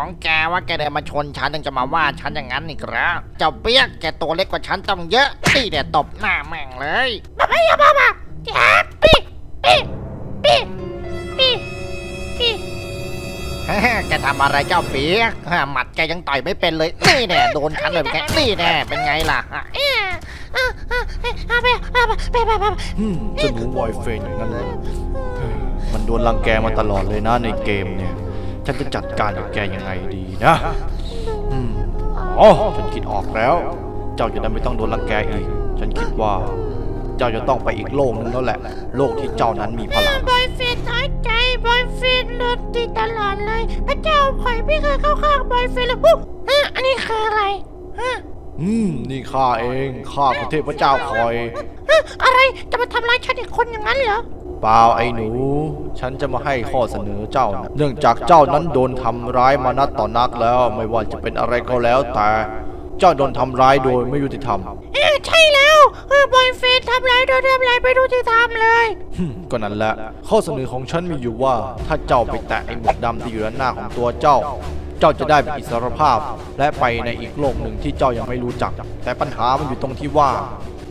ของแกว่าแกเดินมาชนฉันยังจะมาว่าฉันอย่างนั้นอีกเหรอเจ้าเปียกแกตัวเล็กกว่าฉันต้องเยอะนี่เดี๋ยวตบหน้าแม่งเลยไอ้ยาบ้าบ้าแจ๊บปี้ปี้ปี้ปี้ปี้แกทำอะไรเจ้าเปียกหมัดแกยังต่อยไม่เป็นเลยนี่แน่โดนฉันเลยเป็นไงนี่แน่เป็นไงล่ะเอ๊ะอะอะเอ๊ะอะไปไปไปไปจะหนูวอยเฟนอย่างนั้นเลยมันโดนรังแกมาตลอดเลยนะในเกมเนี่ย ฉันจะจัดการกับแกยังไงดีนะอืมอ๋อฉันคิดออกแล้ว เจ้าจะได้ไม่ต้องโดนรังแกอีก ฉันคิดว่า เจ้าจะต้องไปอีกโลกนึงแล้วแหละ โลกที่เจ้านั้นมีพลังบอยเฟนน้อยใจบอยเฟนโดนตีตลอดเลยพระเจ้าข่อยไม่เคยเข้าข้างบอยเฟนเลยปุ๊บฮะอันนี้คืออะไรฮะอืมนี่ข้าเองข้าคือเทพเจ้าคอย ฮะอะไรจะมาทำร้ายฉันอีกคนอย่างนั้นเหรอ เปล่าไอ้หนู ฉันจะมาให้ข้อเสนอเจ้านะเนื่องจากเจ้านั้นโดนทำร้ายมานักต่อนักแล้ว ไม่ว่าจะเป็นอะไรก็แล้วแต่ เจ้าโดนทำร้ายโดยไม่ยุติธรรม เอ๊ะใช่แล้วเออบอยเฟนทำไรายโดนทำไรายไปดูที่ทำเลยฮึ่มก็นั่นแหละ ข้อเสนอของฉันมีอยู่ว่า ถ้าเจ้าไปแตะไอ้หมวกดำที่อยู่ด้านหน้าของตัวเจ้า เจ้าจะได้เป็นอิสรภาพ และไปในอีกโลกหนึ่งที่เจ้ายังไม่รู้จัก แต่ปัญหามันอยู่ตรงที่ว่า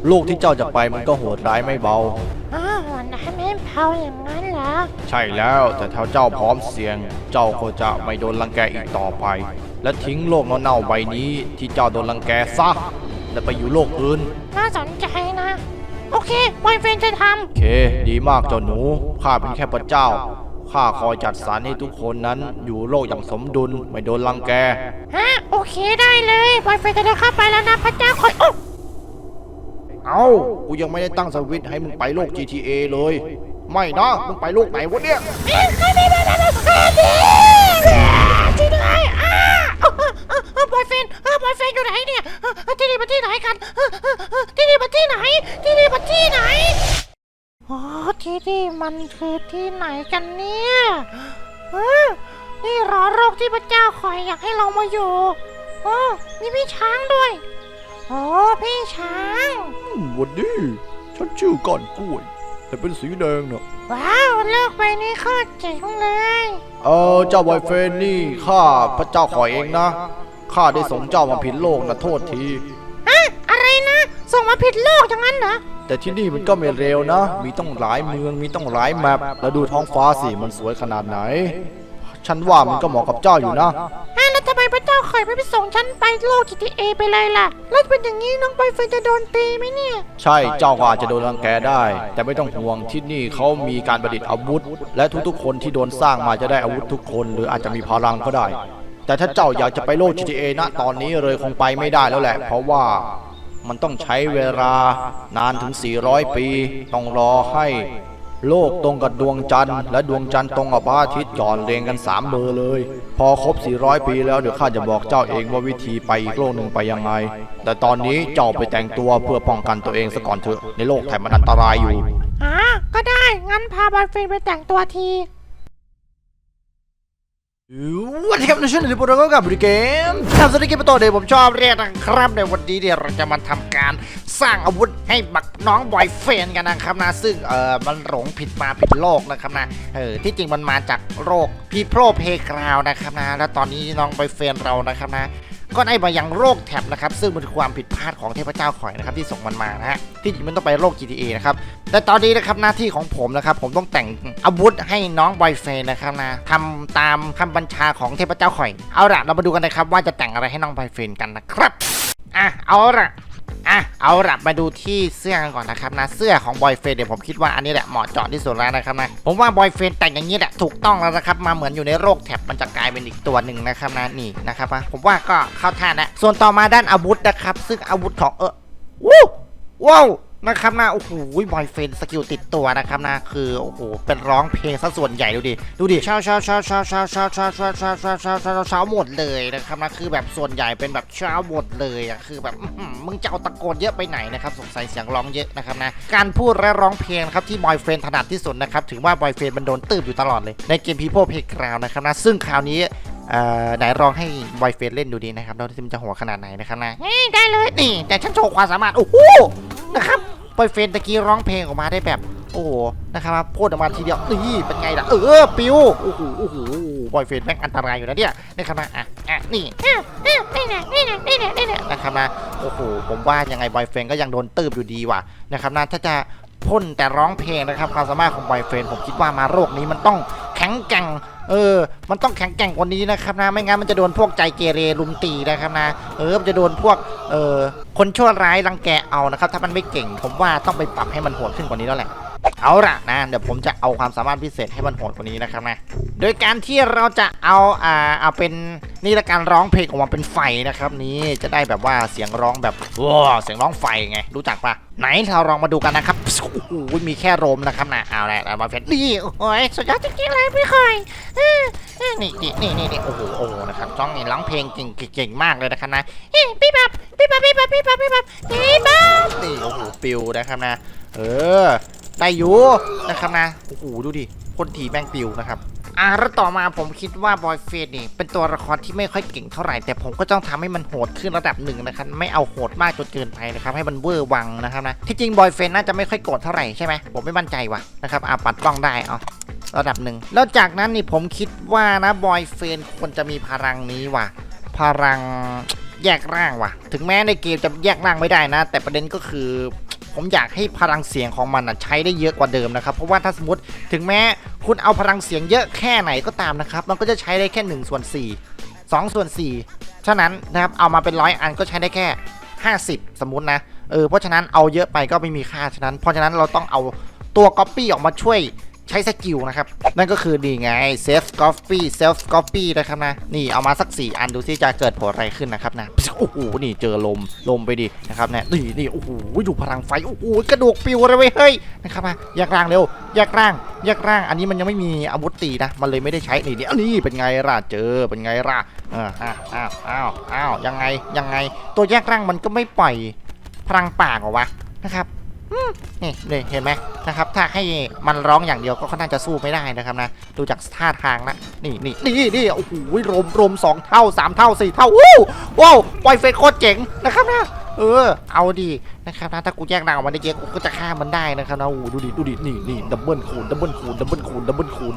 โลกที่เจ้าจะไปมันก็โหดร้ายไม่เบา อ้าวมันให้ไม่เผาอย่างนั้นเหรอ ใช่แล้วแต่ถ้าเจ้าพร้อมเสี่ยง เจ้าก็จะไม่โดนรังแกอีกต่อไป และทิ้งโลกเน่าๆใบนี้ที่เจ้าโดนรังแกซะและไปอยู่โลกอื่น น่าสนใจนะ โอเคบอยเฟนจะทโอเค ดีมากเจ้าหนู ข้าเป็นแค่พระเจ้า ข้าคอยจัดสรรให้ทุกคนนั้นอยู่โลกอย่างสมดุลไม่โดนรังแกำฮะโอเคได้เลยบอยเฟนจะเดินเข้าไปแล้วนะพระเจ้าคอยโอ้ เอ้ากูยังไม่ได้ตั้งสวิตให้มึงไปโลก GTA เลย ไม่นะมึงไปโลกไหนวะเนี่ยเอ๊ะไม่ไม่ไม่ไม่ไม่ที่ไหนอ้าบอยเฟนบอยเฟนอยู่ไหนเนี่ย ที่นี่มันที่ไหนกัน ที่นี่มันที่ไหน ที่นี่มันที่ไหนอ๋อที่นี่มันคือที่ไหนกันเนี่ยนี่เหรอโรคที่พระเจ้าคอยอยากให้เรามาอยู่อ๋อมีพี่ช้างด้วย โอ้พี่ช้าง วันนี้ ฉันชื่อก้อนกล้วย แต่เป็นสีแดงเนาะว้าวเลือกไปนี่โคตรเจ๋งเลย เออเจ้าบอยเฟนนี่ข้าพระเจ้าขอเองนะข้าได้ส่งเจ้ามาผิดโลกนะโทษทีฮะอะไรนะ ส่งมาผิดโลกอย่างนั้นเหรอ แต่ที่นี่มันก็ไม่เร็วนะ มีต้องหลายเมืองมีต้องหลายแมปแล้วดูท้องฟ้าสิมันสวยขนาดไหน ฉันว่ามันก็เหมาะกับเจ้าอยู่นะฮะแล้วทำ ไมพระเจ้าคอยไม่ไปส่งฉันไปโลก GTA ไปเลยล่ะ แล้วเป็นอย่างนี้น้องใบเฟิร์นจะโดนตีไหมเนี่ย ใช่ เจ้าก็อาจจะโดนรังแกได้ แต่ไม่ต้องห่วงที่นี่เขามีการประดิษฐ์อาวุธ และทุกๆ คนที่โดนสร้างมาจะได้อาวุธทุกคน หรืออาจจะมีพลังก็ได้ แต่ถ้าเจ้าอยากจะไปโลก GTA ณตอนนี้เลยคงไปไม่ได้แล้วแหละ เพราะว่ามันต้องใช้เวลานานถึง 400 ปี ต้องรอให้ โลกตรงกับดวงจันทร์และดวงจันทร์ตรงกับพระอาทิตย์ก่อนเรียงกัน3เบอร์เลย พอครบ 400 ปีแล้วเดี๋ยวข้าจะบอกเจ้าเองว่าวิธีไปอีกโลกหนึ่งไปยังไง แต่ตอนนี้เจ้าไปแต่งตัวเพื่อป้องกันตัวเองซะก่อนเถอะในโลกแถมมันอันตรายอยู่อ๋อก็ได้งั้นพาบอยเฟินไปแต่งตัวที วันนี้ครับในช่วงนี้ผมก็กับบริเกมทำสติกเกมตัวเดียวผมชอบเรียกนะครับในวันนี้เดี๋ยเราจะมาทำการสร้างอาวุธให้บักน้องบอยเฟนกันนะครับนะซึ่งเออมันหลงผิดมาผิดโลกนะครับนะเออที่จริงมันมาจากโรคพีโปรเพกราวนะครับนะแล้วตอนนี้น้องบอยเฟนเรานะครับนะ ก็ได้มายังโรคแท็บนะครับซึ่งเป็นความผิดพลาดของเทพเจ้าข่อยนะครับที่ส่งมันมานะฮะที่จริงมันต้องไปโรค GTA นะครับแต่ตอนนี้นะครับหน้าที่ของผมนะครับผมต้องแต่งอาวุธให้น้องบอยเฟนนะครับนะทำตามคำบัญชาของเทพเจ้าข่อย เอาละเรามาดูกันนะครับว่าจะแต่งอะไรให้น้องบอยเฟนกันนะครับอะเอาละ อะเอาละมาดูที่เสื้อกันก่อนนะครับนะเสื้อของบอยเฟนเดี๋ยวผมคิดว่าอันนี้แหละเหมาะเจาะที่สุดแล้วนะครับนะผมว่าบอยเฟนแต่งอย่างนี้แหละถูกต้องแล้วนะครับมาเหมือนอยู่ในโรคแท็บมันจะกลายเป็นอีกตัวหนึ่งนะครับนะนี่นะครับนะผมว่าก็เข้าท่านะส่วนต่อมาด้านอาวุธนะครับ ซึ่งอาวุธของเออวู้ว้าว นะครับนะโอ้โหบอยเฟนสกิลติดตัวนะครับนะคือโอ้โหเป็นร้องเพลงซะส่วนใหญ่ดูดิดูดิเช้าเช้าเช้าเช้าเช้าเช้าเช้าเช้าเช้าเช้าเช้าเช้าเช้าหมดเลยนะครับนะคือแบบส่วนใหญ่เป็นแบบเช้าหมดเลยอะคือแบบมึงจะเอาตะโกนเยอะไปไหนนะครับสงสัยเสียงร้องเยอะนะครับนะการพูดและร้องเพลงครับที่บอยเฟนถนัดที่สุดนะครับถือว่าบอยเฟนมันโดนตืบอยู่ตลอดเลยในเกม People Playground นะครับนะซึ่งคราวนี้ไหนลองให้บอยเฟนเล่นดูดีนะครับแล้วมันจะหัวขนาดไหนนะครับนะเฮ้ยได้เลยนี่แต่ฉันโชว์ความสามารถโอ้โหนะครับ บอยเฟนตะกี้ร้องเพลงออกมาได้แบบ โอ้โหนะครับพ่นออกมาทีเดียวนี่เป็นไงล่ะเออปิวโอ้โหโอ้โหบอยเฟนแม่งอันตรายอยู่นะเนี่ยนะครับนะอะอะนี่อ้าวอ้าวนี่นะนี่นะนี่นะนี่นะนะครับนะโอ้โหผมว่ายังไงบอยเฟนก็ยังโดนตืบอยู่ดีว่ะนะครับนะถ้าจะพ่นแต่ร้องเพลงนะครับความสามารถของบอยเฟนผมคิดว่ามาโรคนี้มันต้อง แข็งแกร่งเออ มันต้องแข็งแกร่งกว่านี้นะครับนะ ไม่งั้นมันจะโดนพวกใจเกเรลุมตีนะครับนะ เออ มันจะโดนพวก เออ คนชั่วร้ายรังแกเอานะครับ ถ้ามันไม่เก่ง ผมว่าต้องไปปรับให้มันโหดขึ้นกว่านี้แล้วแหละ เอาละนะเดี๋ยวผมจะเอาความสามารถพิเศษให้มันโหดกว่านี้นะครับนะโดยการที่เราจะเอาอ่าเอาเป็นนี่ละการร้องเพลงออกมาเป็นไฟนะครับ นี่จะได้แบบว่าเสียงร้องแบบว้าเสียงร้องไฟไงรู้จักปะไหนเราลองมาดูกันนะครับโอ้โหมีแค่ลมนะครับนะเอาละมาเป็นนี่โอ้ยสุดยอดจริงๆเลยพี่คอยนี่นี่นี่นี่นี่โอ้โหโอ้โหนะครับจ้องนี่ร้องเพลงเก่งเก่งมากเลยนะครับนะพี่บับพี่บับพี่บับพี่บับพี่บับพี่บับนี่โอ้โหปิวนะครับนะ เออ ได้อยู่นะครับนะโอ้โหดูดิพ่นทีแม่งปิวนะครับอ่าแล้วต่อมาผมคิดว่าบอยเฟสนี่เป็นตัวละครที่ไม่ค่อยเก่งเท่าไหร่ แต่ผมก็ต้องทำให้มันโหดขึ้นระดับหนึ่งนะครับ ไม่เอาโหดมากจนเกินไปนะครับ ให้มันเวอร์วังนะครับนะ ที่จริงบอยเฟนน่าจะไม่ค่อยโกรธเท่าไหร่ใช่ไหมผมไม่มั่นใจว่ะนะครับอ่าปัดกล้องได้เอาระดับหนึ่งแล้วจากนั้นนี่ผมคิดว่านะบอยเฟนควรจะมีพลังนี้ว่ะ พลังแยกร่างว่ะ ถึงแม้ในเกมจะแยกร่างไม่ได้นะ แต่ประเด็นก็คือ ผมอยากให้พลังเสียงของมันนะใช้ได้เยอะกว่าเดิมนะครับ เพราะว่าถ้าสมมติถึงแม้คุณเอาพลังเสียงเยอะแค่ไหนก็ตามนะครับ มันก็จะใช้ได้แค่1ส่วน4 2ส่วน4ฉะนั้นนะครับเอามาเป็นร้อยอันก็ใช้ได้แค่ 50 สมมตินะเออเพราะฉะนั้นเอาเยอะไปก็ไม่มีค่าฉะนั้นเพราะฉะนั้นเราต้องเอาตัวก๊อปปี้ออกมาช่วย ใช้สกิลนะครับ นั่นก็คือดีไง self copy self copy นะครับนะ นี่เอามาสัก 4 อันดูซิจะเกิดผลอะไรขึ้นนะครับนะโอ้โหนี่เจอลมลมไปดินะครับเนี่ยนี่นี่โอ้โหดูพลังไฟโอ้โหกระดูกปิวเลยเว้ยเฮ้ยนะครับมาแยกร่างเร็วแยกร่างแยกร่าง อันนี้มันยังไม่มีอาวุธตีนะมันเลยไม่ได้ใช้นี่นี่อันนี้เป็นไงล่ะเจอเป็นไงล่ะอออ้าวอ้าวอ้าวอ้าวยังไงยังไง ตัวแยกร่างมันก็ไม่ปล่อยพลังปากเหรอวะนะครับ นี่นี่เห็นไหมนะครับ ถ้าให้มันร้องอย่างเดียวก็ค่อนข้างจะสู้ไม่ได้นะครับนะ ดูจากท่าทางนะ นี่นี่นี่นี่โอ้โหรมรมสองเท่าสามเท่าสี่เท่าวู้ว้าวปล่อยเฟซโคตรเจ๋งนะครับนะเออ เอาดีนะครับนะถ้ากูแยกนางออกมาได้เยอะกูก็จะฆ่ามันได้นะครับนะโอ้ดูดิดูดินี่นี่ดับเบิลคูณดับเบิลคูณดับเบิลคูณดับเบิลคูณ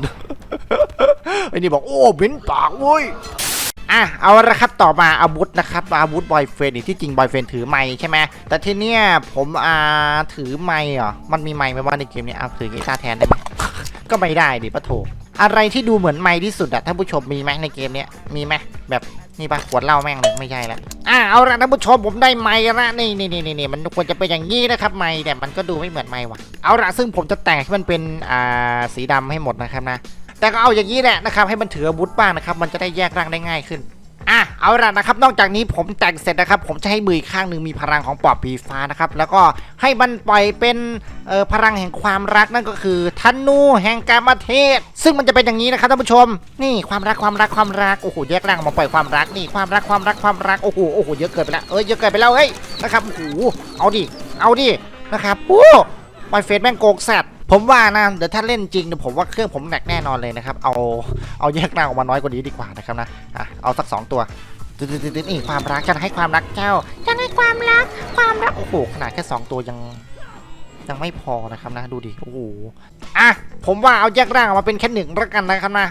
ไอ้นี่บอกโอ้เบ้นปากเว้ย อะเอาละครับต่อมาอาวุธนะครับอาวุธบอยเฟนที่จริงบอยเฟนถือไม้ใช่ไหมแต่ทีเนี้ยผมอ่าถือไม้เหรอมันมีไม้ไหมว่าในเกมนี้เอาถือกีตาร์แทนได้ไหมก็ไม่ได้ดิปะโถอะไรที่ดูเหมือนไม้ที่สุดอะท่านผู้ชมมีไหมในเกมเนี้ยมีไหมแบบนี่ปะขวดเหล้าแม่งเลยไม่ใช่ละอะเอาละท่านผู้ชมผมได้ไม้ละนี่นี่นี่นี่มันควรจะเป็นอย่างนี้นะครับไม้แต่มันก็ดูไม่เหมือนไม้ว่ะเอาละซึ่งผมจะแต่งให้มันเป็นอ่าสีดำให้หมดนะครับนะ แต่ก็เอาอย่างนี้แหละนะครับให้มันถืออาวุธบ้างนะครับ มันจะได้แยกร่างได้ง่ายขึ้นอะเอาละนะครับ นอกจากนี้ผมแต่งเสร็จนะครับ ผมจะให้มืออีกข้างหนึ่งมีพลังของปอบผีฟ้านะครับ แล้วก็ให้มันปล่อยเป็นเอ่อพลังแห่งความรักนั่นก็คือธนูแห่งกามเทศ ซึ่งมันจะเป็นอย่างนี้นะครับท่านผู้ชม นี่ความรักความรักความรักโอ้โหแยกร่างออกมาปล่อยความรักนี่ความรักความรักความรักโอ้โหโอ้โหเยอะเกินไปแล้วเอ้ยเยอะเกินไปแล้วเฮ้ยนะครับโอ้โหเอาดิเอาดินะครับโอ้ปล่อยเฟซแม่งโกงแซด ผมว่านะเดี๋ยวถ้าเล่นจริงเดี๋ยวผมว่าเครื่องผมแหนกแน่นอนเลยนะครับ เอาเอาแยกร่าออกมาน้อยกว่านี้ดีกว่านะครับนะอะเอาสักสองตัวตึ๊ดๆๆนี่ความรักจะให้ความรักเจ้าจะให้ความรัก ความรักโอ้โหขนาดแค่สองตัวยังยังไม่พอนะครับนะดูดิโอ้โหอะผมว่าเอาแยกร่างออกมาเป็นแค่หนึ่งแล้วกันนะครับนะ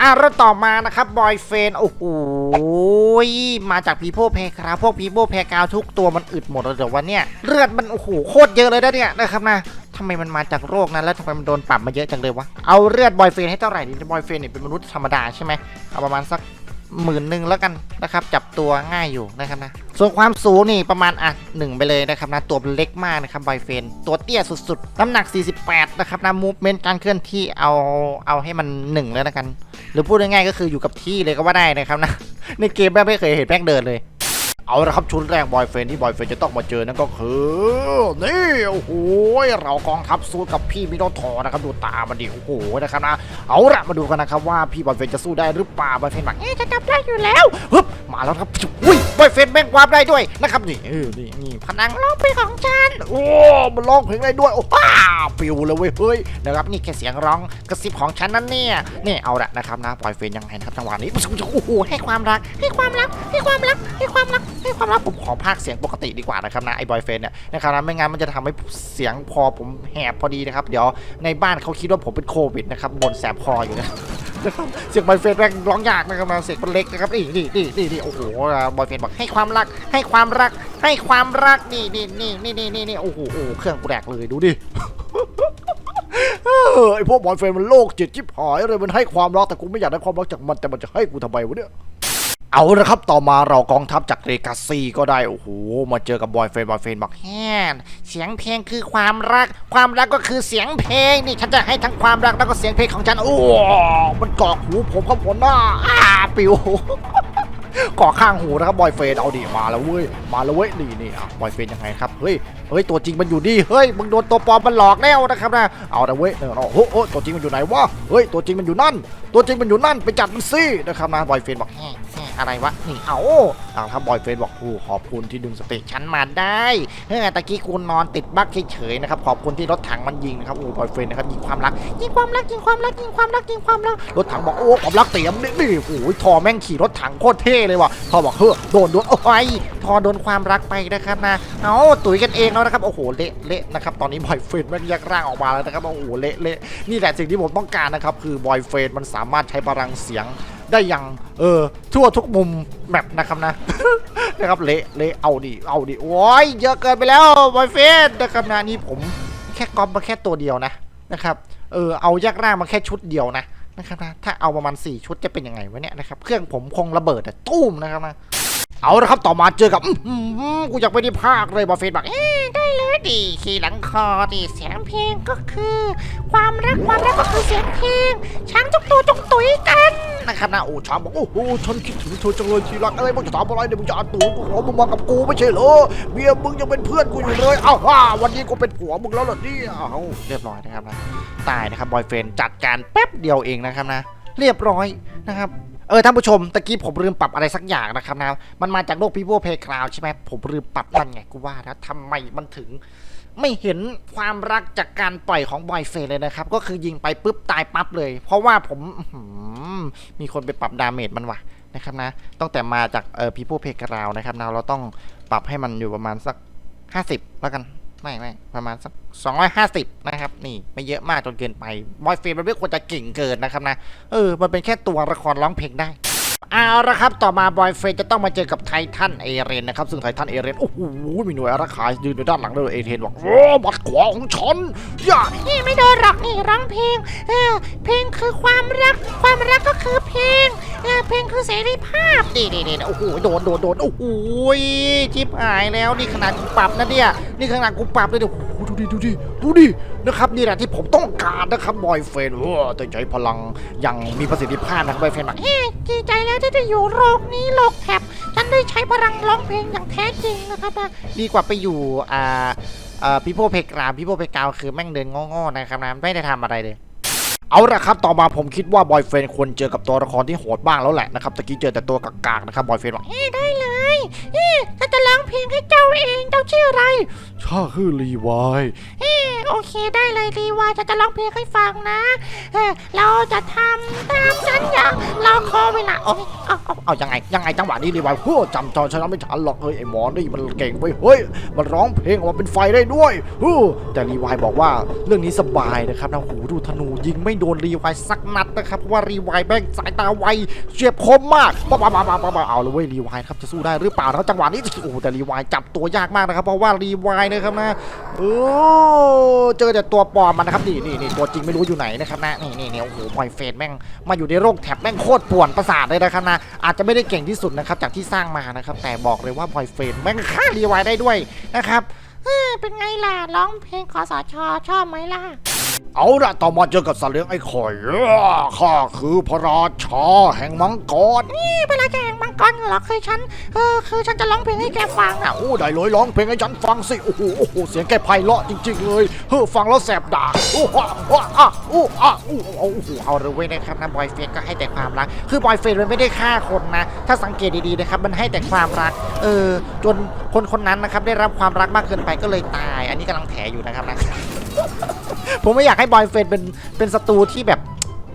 อะแล้วต่อมานะครับบอยเฟนโอ้โหมาจากพีโพเพครับพวกพีโพเพกาวทุกตัวมันอึดหมดเลยเดี๋ยววันเนี้ยเลือดมันโอ้โหโคตรเยอะเลยนะเนี่ยนะครับนะำไมมันมาจากโรคนั้นแล้วทำไมมันโดนปรับมาเยอะจังเลยวะ เอาเลือดบอยเฟนให้เท่าไหร่ดีบอยเฟนเนี่ยเป็นมนุษย์ธรรมดาใช่ไหมเอาประมาณสักหมื่นหนึ่งแล้วกันนะครับ จับตัวง่ายอยู่นะครับนะ ส่วนความสูงนี่ประมาณอะหนึ่งไปเลยนะครับนะ ตัวเล็กมากนะครับบอยเฟน ตัวเตี้ยสุดๆ น้ำหนัก 48 นะครับนะมูฟเมนต์การเคลื่อนที่เอาเอาให้มันหนึ่งแล้วนะกัน หรือพูดง่ายๆก็คืออยู่กับที่เลยก็ว่าได้นะครับนะ ในเกมแม่ไม่เคยเห็นแม่งเดินเลย เอาละครับชุดแรกบอยเฟนที่บอยเฟนจะต้องมาเจอนั่นก็คือนี่โอ้โหเรากองทัพสู้กับพี่มิโนทอนะครับดูตามันดิโอ้โหนะครับนะเอาละมาดูกันนะครับว่าพี่บอยเฟนจะสู้ได้หรือเปล่าบอยเฟนบอกเอ๊ะจะจับได้อยู่แล้วฮึบมาแล้วครับอุ้ยบอยเฟนแม่งวาร์ปได้ด้วยนะครับนี่เออนี่นี่พนังร้องเพลงของฉันโอ้มันร้องเพลงได้ด้วยโอ้ว้าวปิวเลยเว้ยเฮ้ยนะครับนี่แค่เสียงร้องกระซิบของฉันนั่นเนี่ยนี่เอาละนะครับนะปล่อยเฟนยังไงนะครับจังหวะนี้โอ้โหให้ความรักให้ความรักให้ความรักให้ความรักให้ความรักผมขอพากเสียงปกติดีกว่านะครับนะไอ้บอยเฟนเนี่ยนะครับนะไม่งั้นมันจะทำให้เสียงพอผมแหบพอดีนะครับ เดี๋ยวในบ้านเขาคิดว่าผมเป็นโควิดนะครับบนแสบคออยู่นะนะครับเสียงบอยเฟนแม่งร้องยากนะครับนะเสียงมันเล็กนะครับนี่นี่นี่นี่นี่โอ้โหบอยเฟนบอกให้ความรัก ให้ความรัก ให้ความรักนี่นี่นี่นี่นี่นี่นี่โอ้โหโอ้เครื่องกูแดกเลยดูดิเออไอพวกบอยเฟนมันโลกจิตจิบหายเลยมันให้ความรักแต่กูไม่อยากได้ความรักจากมันแต่มันจะให้กูทำไมวะเนี่ย เอาละครับต่อมาเรากองทัพจากเรกาซีก็ได้ โอ้โห มาเจอกับบอยเฟนบอยเฟนบอกแฮนเสียงเพลงคือความรัก ความรักก็คือเสียงเพลง นี่ฉันจะให้ทั้งความรักแล้วก็เสียงเพลงของฉัน โอ้มันกาะหูผมครับผมน้าอาปิวกาะข้างหูนะครับบอยเฟนเอาดิมาแล้วเว้ยมาแล้วเว้ยนี่นี่อะบอยเฟนยังไงครับเฮ้ยเฮ้ยตัวจริงมันอยู่นี่เฮ้ยมึงโดนตัวปลอมมันหลอกแล้วนะครับนะเอาละเว้ยเออโอ้โหตัวจริงมันอยู่ไหนวะเฮ้ยตัวจริงมันอยู่นั่น ตัวจริงมันอยู่นั่นไปจัดมันสินะครับนะบอยเฟนบอกแฮะแฮะ อะไรวะ นี่ เอาเอาครับบอยเฟนบอกโอ้ขอบคุณที่ดึงสติฉันมาได้เฮ้ยตะกี้กูนอนติดบั๊กเฉยๆนะครับ ขอบคุณที่รถถังมันยิงนะครับ โอ้บอยเฟนนะครับยิงความรัก ยิงความรัก ยิงความรัก ยิงความรัก ยิงความรัก รถถังบอก โอ้ความรักเตียมนี่นี่โอ้ยทอแม่งขี่รถถังโคตรเท่เลยว่ะทอบอกเฮ้อโดนโดนโอ้โอ้ยยพอโดนความรักไปนะครับนะ เอาตุ๋ยกันเองแล้วนะครับ โอ้โห เละเละนะครับ ตอนนี้บอยเฟนแม่งแยกร่างออกมาแล้วนะครับ โอ้โห เละเละนี่แหละสิ่งที่ผมต้องการนะครับ คือบอยเฟนมันสามารถใช้พลังเสียง ได้อย่างเออทั่วทุกมุมแมปนะครับนะนะครับเละเละเอาดิเอาดิโอ้ยเยอะเกินไปแล้วบอยเฟนนะครับนะนี่ผมแค่ก๊อปมาแค่ตัวเดียวนะนะครับเออเอาแยกร่างมาแค่ชุดเดียวนะนะครับนะถ้าเอาประมาณ 4 ชุดจะเป็นยังไงวะเนี่ยนะครับเครื่องผมคงระเบิดแต่ตุ้มนะครับนะเอาละครับต่อมาเจอกับอื้อหือกูอยากไปที่ภาคเลยบอยเฟนบอกเอ้ยได้เลยดิขี่หลังคอดิเสียงเพลงก็คือ ความรักความรักก็คือเสียงเพลงช้างทุกตัวจงตุ๋ยกันนะครับนะโอ้ช้างบอกโอ้โหฉันคิดถึงเธอจังเลยทีรักอะไรมึงจะทำอะไรเนี่ยมึงจะอาตูดกูขอมึงมากับกูไม่ใช่เหรอเมียมึงยังเป็นเพื่อนกูอยู่เลยอ้าวฮ่าวันนี้กูเป็นผัวมึงแล้วเหรอเนี่ยอ้าวเรียบร้อยนะครับนะตายนะครับบอยเฟนจัดการแป๊บเดียวเองนะครับนะ เรียบร้อยนะครับ เออท่านผู้ชมตะกี้ผมลืมปรับอะไรสักอย่างนะครับนะมันมาจากโลกพีโวเพย์คลาวใช่ไหมผมลืมปรับนั่นไงกูว่าแล้วทำไมมันถึง ไม่เห็นความรักจากการปล่อยของบอยเฟนเลยนะครับ ก็คือยิงไปปุ๊บตายปั๊บเลย เพราะว่าผมมีคนไปปรับดาเมจมันว่ะนะครับนะตั้งแต่มาจากเอ่อพีโพเพกราวนะครับนะเราต้องปรับให้มันอยู่ประมาณสัก 50 แล้วกัน ไม่ไม่ประมาณสัก250นะครับ นี่ไม่เยอะมากจนเกินไปบอยเฟนมันไม่ควรจะเก่งเกินนะครับนะเออมันเป็นแค่ตัวละครร้องเพลงได้ เอาละครับ ต่อมาบอยเฟรนจะต้องมาเจอกับไททันเอเรนนะครับ ซึ่งไททันเอเรนโอ้โห มีหน่วยอารักขายืนอยู่ด้านหลังเลยเอเรนบอกโอ้บัดขวาของฉันอย่านี่ไม่โดนหรอกนี่ร้องเพลงเออเพลงคือความรัก ความรักก็คือเพลงเออเพลงคือเสรีภาพนี่นี่นี่โอ้โหโดนโดนโดนโอ้โหชิบหายแล้วนี่ขนาดกูปรับนะเนี่ยนี่ขนาดกูปรับเลยเดี๋ยว ดูดิดูดิดูดินะครับนี่แหละที่ผมต้องการนะครับบอยเฟนโอ้แต่ใช้พลังอย่างมีประสิทธิภาพนะครับบอยเฟรนบอกเฮ้ดีใจแล้วที่ได้อยู่โลกนี้โลกแถบฉันได้ใช้พลังร้องเพลงอย่างแท้จริงนะครับดีกว่าไปอยู่อ่าอ่าพี่โพเพกรามพี่โพเพกาวคือแม่งเดินงอๆนะครับนะไม่ได้ทำอะไรเลยเอาละครับ ต่อมาผมคิดว่าบอยเฟนควรเจอกับตัวละครที่โหดบ้างแล้วแหละนะครับ ตะกี้เจอแต่ตัวกากๆนะครับบอยเฟนบอกเฮ้ได้เลย เฮ้ฉันจะร้องเพลงให้เจ้าเองเจ้าชื่ออะไรข้าคือรีวายเฮ้โอเคได้เลยรีว่าฉันจะร้องเพลงให้ฟังนะเออเราจะทำตามสัญญาเราขอเวลาโอ้ยเอาเอาเอายังไงยังไงจังหวะนี้รีไวายโอ้จำจอชนไม่ทันหรอกเฮ้ยไอหมอนี่มันเก่งไปเฮ้ยมันร้องเพลงออกมาเป็นไฟได้ด้วยฮู้แต่รีไวายบอกว่าเรื่องนี้สบายนะครับนะหูดูธนูยิงไม่โดนรีไวายสักนัดนะครับเพราะว่ารีไวายแม่งสายตาไวเฉียบคมมากป้าป้าป้าป้าป้าเอาเลยเว้ยรีไวายครับจะสู้ได้หรือเปล่านะครับจังหวะนี้โอ้แต่รีไวายจับตัวยากมากนะครับ เพราะว่ารีไวายนะครับนะโอ้เจอแต่ตัวปลอมมันนะครับนี่นี่นี่ตัวจริงไม่รู้อยู่ไหนนะครับนะนี่นี่นี่โอ้โหบอยเฟนแม่งมาอยู่ในโรคแถบแม่งโคตรป่วนประสาทเลยนะครับนะอาจจะไม่ได้เก่งที่สุดนะครับจากที่สร้างมานะครับแต่บอกเลยว่าบอยเฟนแม่งฆ่ารีไวายได้ด้วยนะครับเออเป็นไงล่ะร้องเพลงคอสชชอบไหมล่ะ เอาละต่อมาเจอกับสัตว์เลี้ยงไอ้ข่อยข้าคือพระราชาแห่งมังกรนี่เวลาจะแห่งมังกรเหรอคือฉันเออคือฉันจะร้องเพลงให้แกฟังอะโอ้ได้เลยร้องเพลงให้ฉันฟังสิโอ้โหโอ้โหเสียงแกไพเราะจริง ๆ เลยเฮ้อฟังแล้วแสบดาโอ้ว้าว้าอะโอ้อะโอ้โหโอ้โหเอาเลยเว้ยนะครับนะบอยเฟนก็ให้แต่ความรัก คือบอยเฟนมันไม่ได้ฆ่าคนนะ ถ้าสังเกตดีๆนะครับมันให้แต่ความรัก เออจนคนคนนั้นนะครับได้รับความรักมากเกินไปก็เลยตาย อันนี้กำลังแถอยู่นะครับนะ ผมไม่อยากให้บอยเฟนเป็นเป็นศัตรูที่แบบ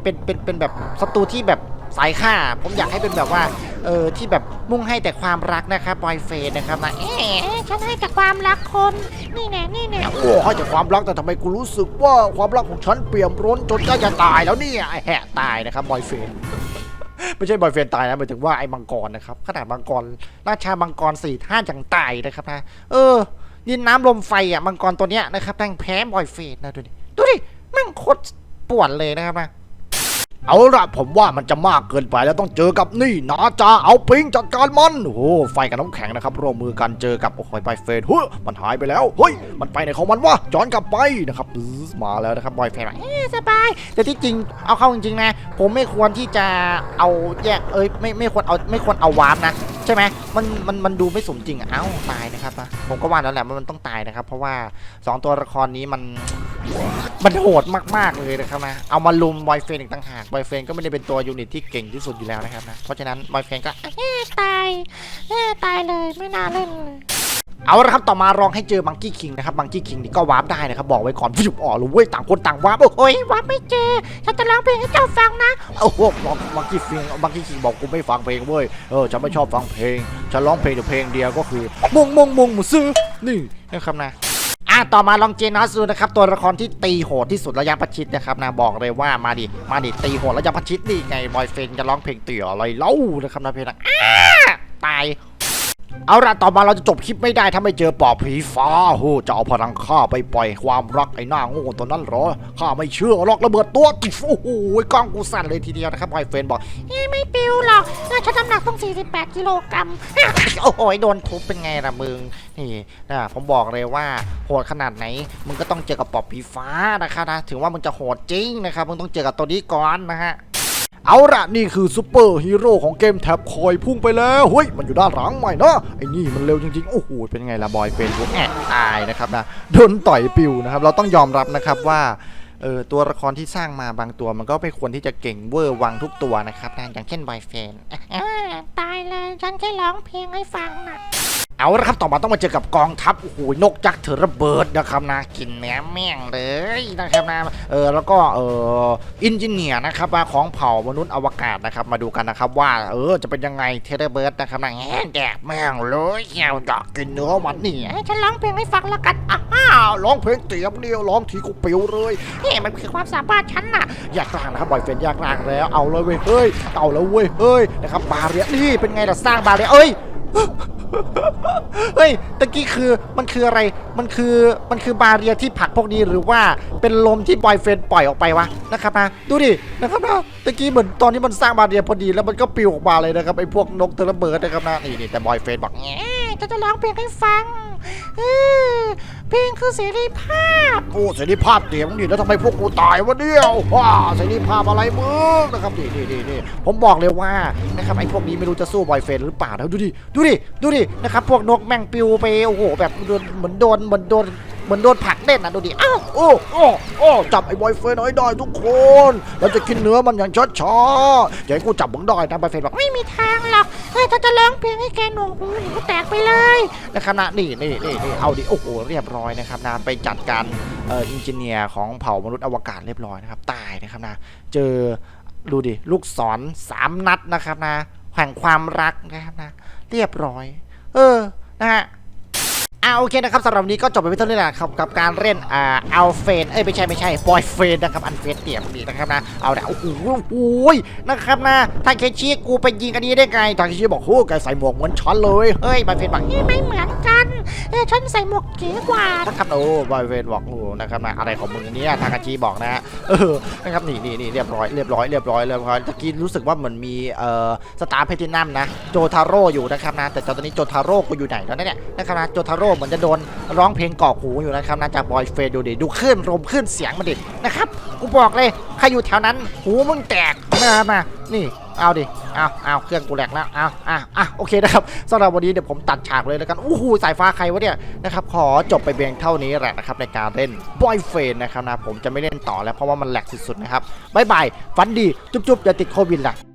เป็นเป็นเป็นแบบศัตรูที่แบบสายฆ่า ผมอยากให้เป็นแบบว่าเออที่แบบมุ่งให้แต่ความรักนะครับบอยเฟนนะครับนะเอ๊ะเอ๊ะฉันให้แต่ความรักคน นี่แน่นี่แน่โอ้ให้จากความรักแต่ทำไมกูรู้สึกว่าความรักของฉันเปี่ยมล้นจนใกล้จะตายแล้วเนี่ยไอ้แหะตายนะครับบอยเฟนไม่ใช่บอยเฟนตายนะหมายถึงว่าไอ้มังกรนะครับขนาดมังกรราชามังกรสี่ท่านยังตายนะครับนะเออดินน้ำลมไฟอะมังกรตัวเนี้ยนะครับแม่งแพ้บอยเฟนนะดูดิ ดูดิแม่งโคตรป่วนเลยนะครับนะเอาละผมว่ามันจะมากเกินไปแล้วต้องเจอกับนี่นะจ้าเอาปิงจัดการมันโอ้โหไฟกับน้ำแข็งนะครับร่วมมือกันเจอกับโอ้โหบเฟนเฮ้ยมันหายไปแล้วเฮ้ยมันไปไหนของมันวะย้อนกลับไปนะครับมาแล้วนะครับบอยเฟนเอ๊สบาย แต่ที่จริงเอาเข้าจริงๆนะ ผมไม่ควรที่จะเอาแยกเอ้ยไม่ไม่ควรเอาไม่ควรเอาวาร์ปนะ ใช่ไหมมันมันมันดูไม่สมจริงอะเอ้าตายนะครับนะผมก็ว่าแล้วแหละว่ามันต้องตายนะครับ เพราะว่า 2 ตัวละครนี้มันมันโหดมากๆเลยนะครับนะเอามาลุมบอยเฟนอีกต่างหากบอยเฟนก็ไม่ได้เป็นตัวยูนิตที่เก่งที่สุดอยู่แล้วนะครับนะเพราะฉะนั้นบอยเฟนก็ตายตายเลยไม่น่าเล่นเลย เอาละครับต่อมาลองให้เจอมังกี้คิงนะครับมังกี้คิงนี่ก็วาร์ปได้นะครับบอกไว้ก่อนฟิวอ๋อรู้เว้ยต่างคนต่างวาร์ปโอ้โหโอ้ยว่าไม่เจอฉันจะร้องเพลงให้เจ้าฟังนะโอ้โหมังกี้ฟิงมังกี้คิงบอกกูไม่ฟังเพลงเว้ยเออฉันไม่ชอบฟังเพลงฉันร้องเพลงแต่เพลงเดียวก็คือมงมงมงหมูซื้อนี่นะครับนะอะต่อมาลองเจนอสดูนะครับตัวละครที่ตีโหดที่สุดระยะประชิดนะครับนะบอกเลยว่ามาดิมาดิตีโหดระยะประชิดนี่ไงบอยเฟนจะร้องเพลงเตี่ยอะไรเล่านะครับนะเพลงนะอ้าตาย เอาละต่อมาเราจะจบคลิปไม่ได้ถ้าไม่เจอปอบผีฟ้าโหจะเอาพลังข้าไปปล่อยความรักไอ้หน้าโง่ตัวนั้นเหรอข้าไม่เชื่อหรอกระเบิดตัวจิ๊บโอ้โหกล้องกูสั่นเลยทีเดียวนะครับบอยเฟนบอกเอ๊ะไม่ปิวหรอกเออฉันน้ำหนักต้อง 48 กิโลกรัมโอ้โหโดนทุบเป็นไงล่ะมึงนี่นะผมบอกเลยว่าโหดขนาดไหนมึงก็ต้องเจอกับปอบผีฟ้านะครับนะถึงว่ามึงจะโหดจริงนะครับมึงต้องเจอกับตัวนี้ก่อนนะฮะ เอาละนี่คือซูเปอร์ฮีโร่ของเกมแท็บคอยพุ่งไปแล้วเฮ้ยมันอยู่ด้านหลังใหม่นะไอ้นี่มันเร็วจริงๆโอ้โหเป็นไงล่ะบอยเฟนวกแอะตายนะครับนะโดนต่อยปิวนะครับ เราต้องยอมรับนะครับว่าเออตัวละครที่สร้างมาบางตัวมันก็ไม่ควรที่จะเก่งเวอร์วังทุกตัวนะครับนะอย่างเช่นบอยเฟนตายเลยฉันแค่ร้องเพลงให้ฟังนะ เอาละครับต่อมาต้องมาเจอกับกองทัพโอ้โหนกยักษ์เถือระเบิดนะครับนะกินเนื้อแม่งเลยนะครับนะเออแล้วก็เอออินจิเนียร์นะครับมาของเผ่ามนุษย์อวกาศนะครับมาดูกันนะครับว่าเออจะเป็นยังไงเทเลเบิร์ดนะครับนะแง่แดกแม่งเลยแง่อยากกินเนื้อมันนี่ให้ฉันร้องเพลงให้ฟังแล้วกันอ้าวร้องเพลงเตียมเดียวร้องทีกูปิวเลยเฮ้มันคือความสามารถฉันน่ะอยากร่างนะครับบอยเฟนอยากร่างแล้วเอาเลยเว้ยเฮ้ยเอาแล้วเว้ยเฮ้ยนะครับบาเรียนี่เป็นไงล่ะสร้างบาเรียเอ้ย เฮ้ยตะกี้คือมันคืออะไร มันคือมันคือบาเรียที่ผลักพวกนี้หรือว่าเป็นลมที่บอยเฟนปล่อยออกไปวะนะครับนะดูดินะครับนะตะกี้เหมือนตอนนี้มันสร้างบาเรียพอดีแล้วมันก็ปลิวออกมาเลยนะครับไอ้พวกนกเทอระเบิดนะครับนะนี่แต่บอยเฟนบอกแง่จะจะร้องเพลงให้ฟัง เพลงคือเสรีภาพ โอ้เสรีภาพเดี๋ยวนี่แล้วทำไมพวกกูตายวะเดียวว้าเสรีภาพอะไรมึงนะครับนี่นี่นี่นี่ผมบอกเลยว่านะครับไอ้พวกนี้ไม่รู้จะสู้บอยเฟนหรือเปล่านะดูดิดูดิดูดินะครับพวกนกแม่งปิวไปโอ้โหแบบโดนเหมือนโดนเหมือนโดน เหมือนโดนผลักเล่นนะดูดิ อ้าวโอ้โอ้โอ้จับไอ้บอยเฟนให้ได้ทุกคนแล้วจะกินเนื้อมันอย่างช้าๆอย่าให้กูจับมึงได้นะบอยเฟนบอกไม่มีทางหรอกเฮ้ยฉันจะร้องเพลงให้แกหนวกหูหนูแตกไปเลยนะครับนะนี่นี่นี่นี่เอาดิโอ้โหเรียบร้อยนะครับนะไปจัดการเอ่ออินจิเนียร์ของเผ่ามนุษย์อวกาศเรียบร้อยนะครับตายนะครับนะเจอดูดิลูกศรสามนัดนะครับนะแห่งความรักนะครับนะเรียบร้อย เออนะฮะ อ่าโอเคนะครับสำหรับนี้ก็จบไปเพียงเท่านี้แหละครับกับการเล่นอ่าเอาเฟนเอ้ยไม่ใช่ไม่ใช่บอยเฟนนะครับอันเฟนเตี่ยมนี่นะครับนะเอาละโอ้โหโอ้ยนะครับนะถ้าเคชีกูไปยิงอันนี้ได้ไงทางที่บอกโอ้แกใส่หมวกเหมือนฉันเลยเฮ้ยบอยเฟนบอกนี่ไม่เหมือนกันเออฉันใส่หมวกเก๋กว่านะครับโอ้บอยเฟนบอกโอ้นะครับนะอะไรของมึงเนี่ยทางอาชีบอกนะเออนะครับนี่นี่นี่เรียบร้อยเรียบร้อยเรียบร้อยเรียบร้อยตะกี้รู้สึกว่าเหมือนมีเอ่อสตาร์เพทินัมนะโจทาโร่อยู่นะครับนะแต่ตอนนี้โจทาโร่กูอยู่ไหนแล้วเนี่ยนะครับนะโจทาโร่เหมือนจะโดนร้องเพลงกอกหูอยู่นะครับนะจากบอยเฟนดูดิดูคลื่นลมคลื่นเสียงมันดินะครับกูบอกเลยใครอยู่แถวนั้น หูมึงแตกมามานี่เอาดิ เอาเอาเครื่องกูแหลกแล้ว เอาอะอะโอเคนะครับสำหรับวันนี้เดี๋ยวผมตัดฉากเลยแล้วกัน อู้หูสายฟ้าใครวะเนี่ยนะครับ ขอจบไปเพียงเท่านี้แหละนะครับในการเล่นบอยเฟนนะครับนะ ผมจะไม่เล่นต่อแล้วเพราะว่ามันแหลกสุดๆนะครับบายบาย ฝันดี จุ๊บๆอย่าติดโควิดล่ะ